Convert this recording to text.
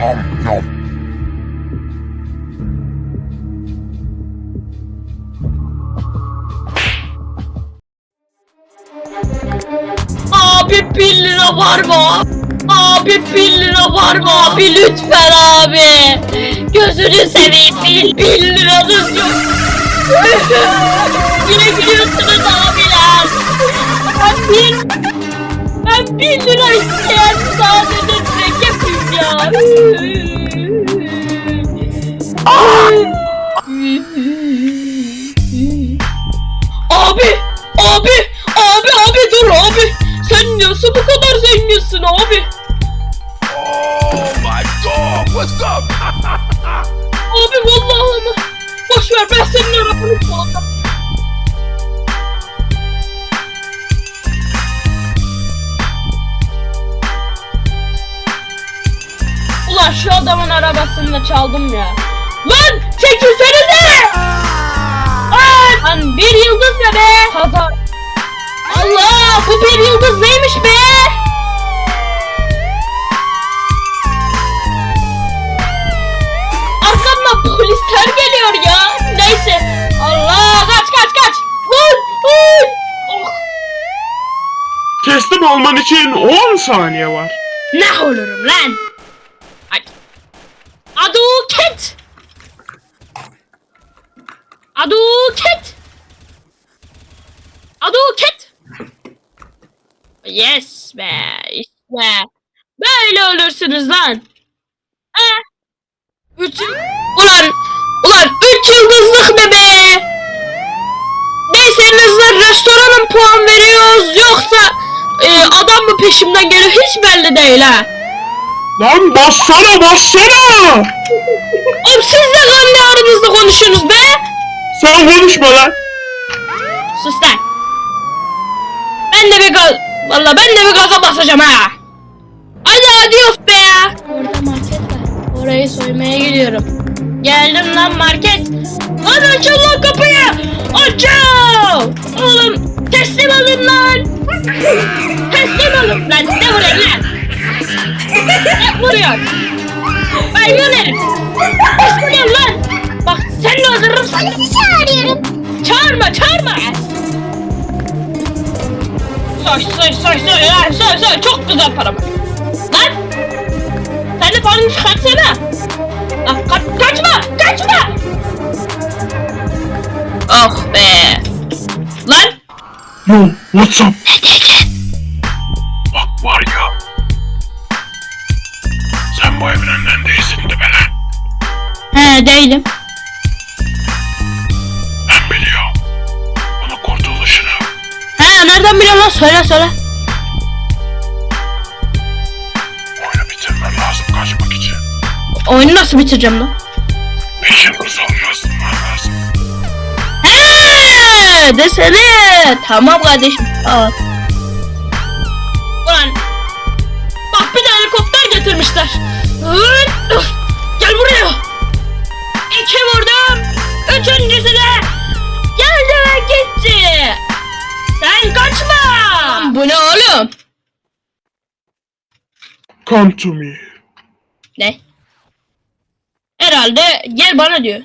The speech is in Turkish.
Yum. Abi 1 lira var mı? Abi 1 lira var mı abi lütfen abi. Gözünü seveyim 1, 1 liranız yok. Niye gülüyorsunuz abiler? Ben 1 ben 1 lira isteyen sadece ya. Abi, abi, abi, abi dur abi. Sen nasıl bu kadar zenginsin abi? Oh my god, what's up? Abi vallahi ama. Boş ver ben senin arabanı çalacağım. Şu adamın arabasını da çaldım ya. Lan çekilsenize! Lan, lan bir yıldız ne be? Kaza. Allah bu bir yıldız neymiş be? Arkamdan polisler geliyor ya. Neyse. Allah kaç kaç kaç. Vur vur. Oh. Teslim olman için 10 saniye var. Ne olurum lan? Aduket. Aduket. Aduket. Yes be işte. Böyle olursunuz lan. He? Üç... Ulan, ulan üç yıldızlık ne be? Deyseniz lan restoranın puan veriyoruz yoksa e, adam mı peşimden geliyor hiç belli değil ha. Lan bassana bassana! Oğlum siz de kendi aranızda konuşuyorsunuz be. Sen konuşma lan. Sus lan. Ben de bir gaz... Valla ben de bir gaza basacağım ha. Hadi adios be ya. Orada market var. Orayı soymaya gidiyorum. Geldim lan market. Hadi açın lan kapıyı. Açın. Oğlum teslim alın lan. Ne vuruyorsun? Hayvan herif. Ol lan. Bak sen de öldürürüm sen de. çağırıyorum. Çağırma çağırma. Soy soy soy soy ya soy soy çok güzel para var. Lan! Sen de paranı çıkartsana. Lan ka kaçma kaçma. Oh be. Lan! Yo what's up? He değilim. Ben biliyorum. Bunun kurtuluşunu. He nereden biliyorsun lan söyle söyle. Oyunu bitirmen lazım kaçmak için. Oyunu nasıl bitireceğim lan? Beş yıldız olmaz lazım. He desene. Tamam kardeşim. Tamam. Ulan. Bak bir de helikopter getirmişler. Gel buraya. İki vurdum. Üçüncüsü de geldi ve gitti. Sen kaçma. Bu ne oğlum? Come to me. Ne? Herhalde gel bana diyor.